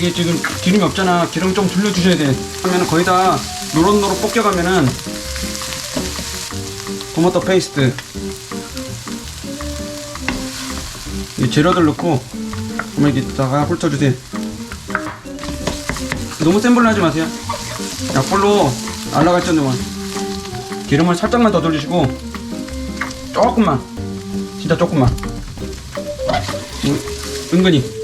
이게 지금 기름이 없잖아. 기름 좀 둘러주셔야 돼. 그러면 거의 다 노릇노릇 볶여가면은 토마토 페이스트 이 재료들 넣고 한번 여기다가 훑어주세요. 너무 센 불로 하지 마세요. 약불로 날라갈 정도만 기름을 살짝만 더 돌리시고 조금만 진짜 조금만 음, 은근히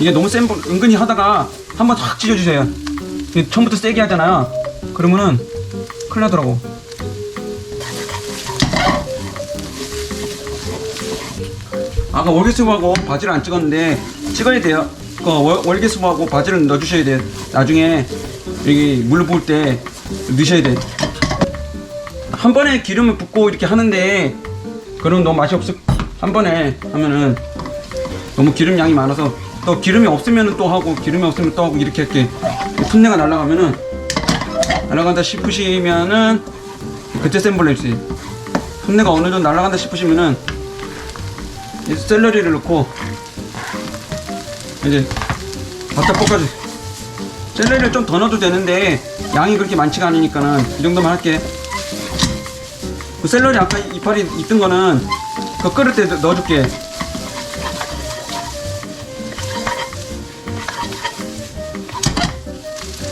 이게 너무 센 불, 은근히 하다가 한번 탁 찢어주세요. 처음부터 세게 하잖아요. 그러면은 큰일 나더라고. 아까 월계수하고 바지를 안 찍었는데 찍어야 돼요. 그 월- 월계수하고 바지를 넣어주셔야 돼요. 나중에 여기 물 부을 때 넣으셔야 돼. 한 번에 기름을 붓고 이렇게 하는데 그럼 너무 맛이 없어. 한 번에 하면은 너무 기름 양이 많아서 또 기름이 없으면 또 하고 기름이 없으면 또 하고 이렇게 이렇게 풋내가 날아가면은 날아간다 싶으시면은 그때 센 불로 해주세요. 풋내가 어느 정도 날아간다 싶으시면은 이 샐러리를 넣고 이제 바짝 볶아주세요. 샐러리를 좀 더 넣어도 되는데 양이 그렇게 많지가 않으니까는 이 정도만 할게. 그 샐러리 아까 이파리 있던 거는 그 끓을 때 넣- 넣어줄게.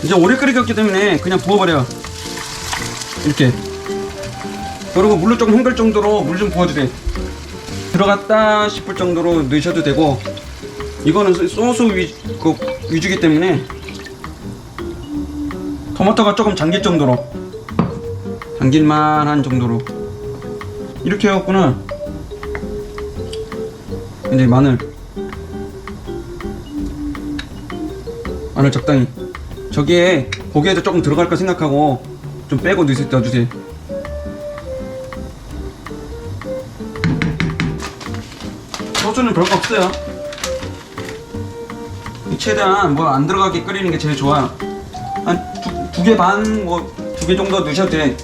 이제 오래 끓이겠기 때문에 그냥 부어버려. 이렇게. 그리고 물로 조금 헹글 정도로 물 좀 부어주세요. 들어갔다 싶을 정도로 넣으셔도 되고, 이거는 소- 소스 위, 그 위주기 때문에 토마토가 조금 잠길 정도로 잠길만 한 정도로 이렇게 해갖고는 이제 마늘 마늘 적당히 저기에 고기에도 조금 들어갈 거 생각하고 좀 빼고 넣으세요 넣어주세요 소주는 별거 없어요. 최대한 뭐 안 들어가게 끓이는 게 제일 좋아요 한 두 개 반 뭐 두 개 정도 넣으셔도 돼.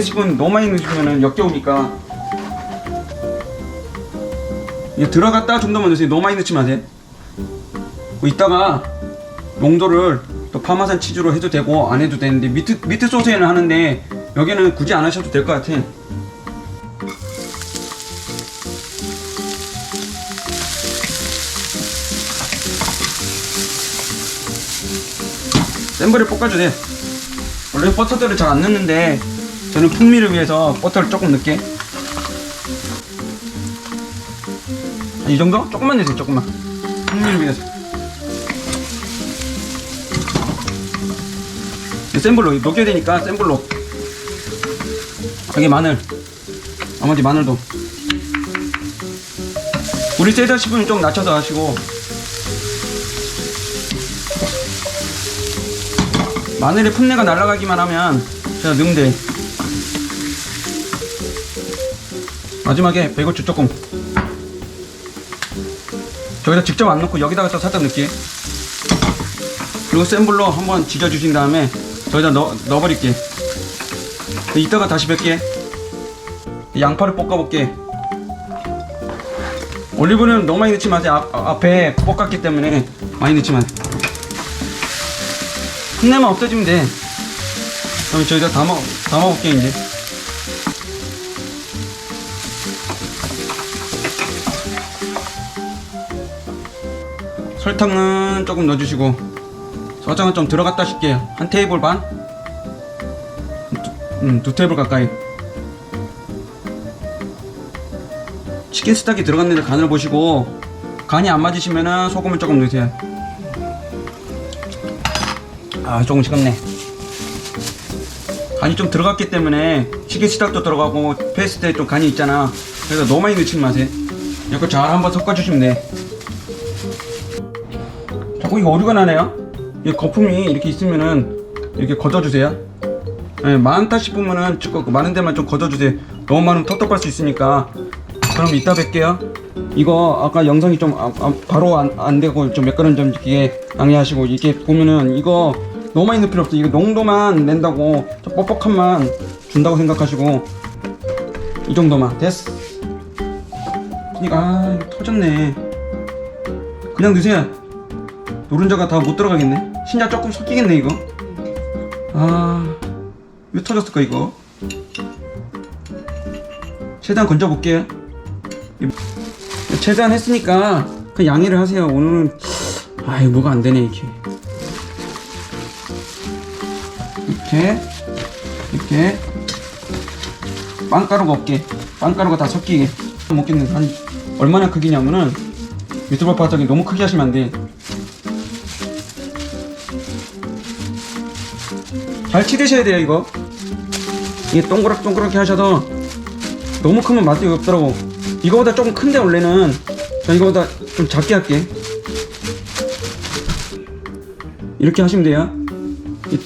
싶으면 너무 많이 넣으시면 역겨우니까. 이게 들어갔다 정도만 넣으세요. 너무 많이 넣지 마세요. 그 이따가 용도를 또 파마산 치즈로 해도 되고 안 해도 되는데 미트 미트 소스에는 하는데 여기는 굳이 안 하셔도 될 것 같아. 센 불에 볶아주세요. 원래 버터들을 잘 안 넣는데 저는 풍미를 위해서 버터를 조금 넣게. 이 정도? 조금만 넣으세요. 조금만. 풍미를 위해서. 센 불로 녹여야 되니까 센 불로. 여기 마늘. 나머지 마늘도. 우리 세다 싶으면 좀 낮춰서 하시고. 마늘의 풋내가 날아가기만 하면 제가 넣으면 돼. 마지막에 배고추 조금. 저기다 직접 안 넣고 여기다가 또 살짝 넣을게. 그리고 센 불로 한번 지져주신 다음에 저기다 넣어, 넣어버릴게. 이따가 다시 뵐게. 양파를 볶아볼게. 올리브는 너무 많이 넣지 마세요. 앞, 앞에 볶았기 때문에 많이 넣지 마세요. 흙내만 없어지면 돼. 그럼 저기다 담아, 담아볼게 이제. 설탕은 조금 넣어주시고 서장은 좀 들어갔다 싶게요. 한 테이블 반? 두, 음, 두 테이블 가까이. 치킨 스탁이 들어갔는데 간을 보시고 간이 안 맞으시면은 소금을 조금 넣으세요. 아, 조금 식었네. 간이 좀 들어갔기 때문에 치킨 스탁도 들어가고 페이스트에 좀 간이 있잖아. 그래서 너무 많이 넣지 마세요. 이거 잘 한번 섞어주시면 돼. 자꾸 이거 오류가 나네요. 이 거품이 이렇게 있으면은 이렇게 걷어주세요. 예, 많다 싶으면은 조금 많은 데만 좀 걷어주세요. 너무 많으면 텁텁할 수 있으니까. 그럼 이따 뵐게요. 이거 아까 영상이 좀 아, 아, 바로 안, 안 되고 좀 몇 걸음 좀 이렇게 양해하시고 이렇게 보면은 이거 너무 많이 넣을 필요 없어 이거 농도만 낸다고 저 뻑뻑함만 준다고 생각하시고 이 정도만 됐어 그니까 아 터졌네 그냥 넣으세요 노른자가 다 못 들어가겠네 신자 조금 섞이겠네 이거. 아왜 터졌을까 이거? 최대한 건져볼게요 최대한 했으니까 그 양해를 하세요. 오늘은 아이 뭐가 안 되네 이게. 이렇게 이렇게. 빵가루가 없게. 빵가루가 다 섞이게. 먹겠는 한 얼마나 크기냐면은 유튜버 바닥이 너무 크게 하시면 안돼 잘 치대셔야 돼요 이거. 이게 동그랗게 동그랗게 하셔도 너무 크면 맛이 없더라고. 이거보다 조금 큰데 원래는. 저 이거보다 좀 작게 할게. 이렇게 하시면 돼요. 이,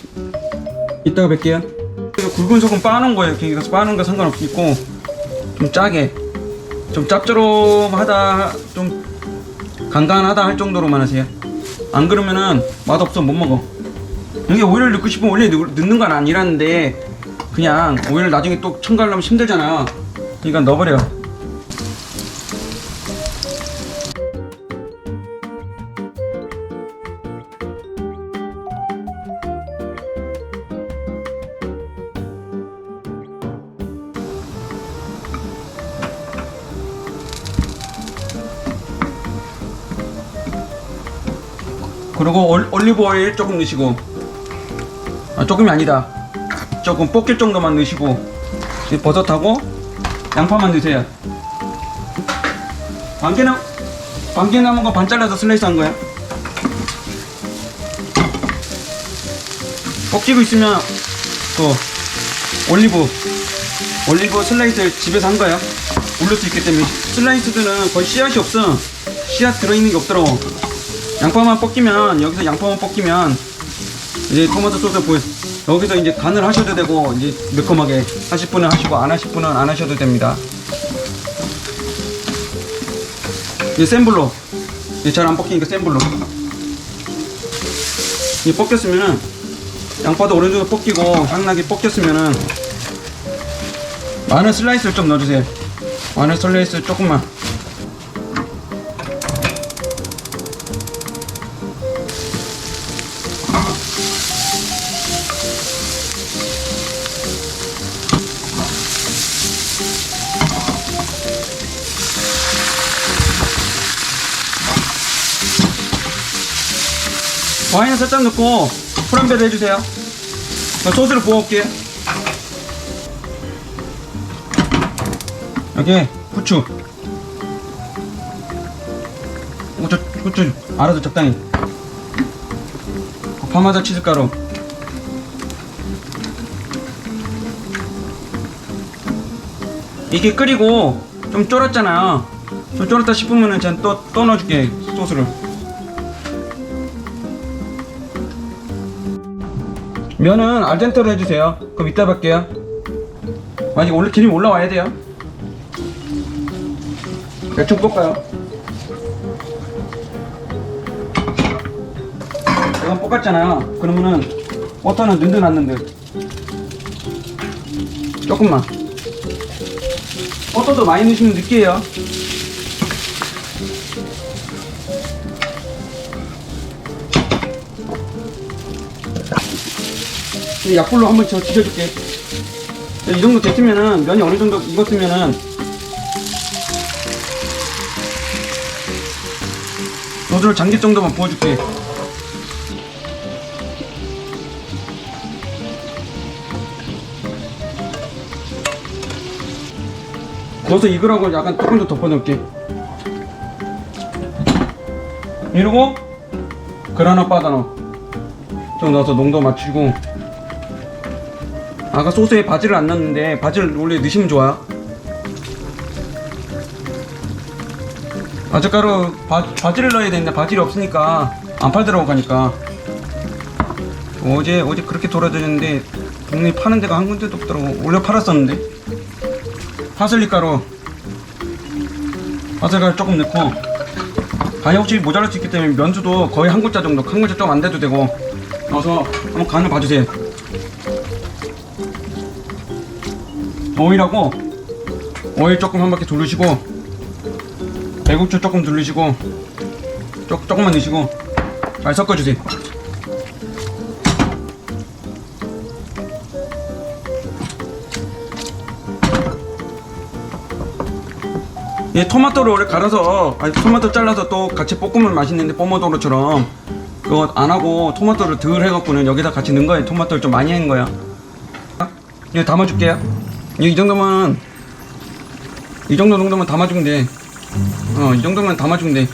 이따가 뵐게요. 그래서 굵은 소금 빠는 거예요 이렇게. 이거 빠는 거 상관없고. 좀 짜게. 좀 짭조름하다 좀 간간하다 할 정도로만 하세요. 안 그러면은 맛없어 못 먹어 여기 오이를 넣고 싶으면 넣- 넣는 건 아니라는데 그냥 오이를 나중에 또 첨가하려면 힘들잖아 그러니까 넣어버려 그리고 올, 올리브 오일 조금 넣으시고 아 조금이 아니다. 조금 볶일 정도만 넣으시고 이 버섯하고 양파만 넣으세요. 반개나 반개 남은 거 반 잘라서 슬라이스 한 거야? 볶이고 있으면 또 올리브 올리브 슬라이스를 집에서 한 거야. 올릴 수 있기 때문에. 슬라이스들은 거의 씨앗이 없어. 씨앗 들어있는 게 없더라고. 양파만 볶이면 여기서 양파만 볶이면 이제 토마토 소스 보여 여기서 이제 간을 하셔도 되고 이제 매콤하게 하실 분은 하시고 안 하실 분은 안 하셔도 됩니다. 이제 센 불로 이제 잘안 볶이니까 센 불로 이 볶였으면은 양파도 정도 볶이고 향나게 볶였으면은 마늘 슬라이스를 좀 넣어주세요. 마늘 슬라이스 조금만. 와인을 살짝 넣고 프람베를 해주세요. 자, 소스를 부어올게요. 여기 후추. 후추, 후추 알아서 적당히. 파마자 치즈가루. 이게 끓이고 좀 쫄았잖아요. 좀 쫄았다 싶으면은 제가 또, 또 넣어줄게 소스를. 면은 알덴테로 해주세요. 그럼 이따 뵐게요. 만약 원래 기름이 올라와야 돼요. 대충 볶아요. 이건 볶았잖아요. 그러면은 버터는 든든했는데 조금만. 버터도 많이 넣으시면 느끼해요. 약불로 한번 저 지져줄게. 이 정도 됐으면은 면이 어느 정도 익었으면은 소스를 잠길 정도만 부어줄게. 넣어서 익으라고 약간 조금 더 덮어놓을게. 이러고 그라나 바다노 좀 넣어서 농도 맞추고 아까 소스에 바지를 안 넣었는데 바지를 원래 넣으시면 좋아요. 바질가루 바, 바지를 넣어야 되는데 바질이 없으니까 안 팔더라고 가니까. 어제 어제 그렇게 돌아다녔는데 동네 파는 데가 한 군데도 없더라고. 원래 팔았었는데. 파슬리 가루. 파슬리 가루 조금 넣고. 간이 혹시 모자랄 수 있기 때문에 면수도 거의 한 글자 정도 한 글자 좀 안 돼도 되고. 넣어서 한번 간을 봐주세요. 오일하고 오일 조금 한 바퀴 두르시고 배고추 조금 두르시고 조, 조금만 넣으시고 잘 섞어주세요. 예, 토마토를 원래 갈아서 아니 토마토 잘라서 또 같이 볶으면 맛있는데 포모도로처럼 그거 안 하고 토마토를 덜 해갖고는 여기다 같이 넣은 거예요. 토마토를 좀 많이 한 거야. 이거 담아줄게요. 이 정도면 이 정도 정도면 담아주면 돼. 어, 이 정도면 담아주면 돼.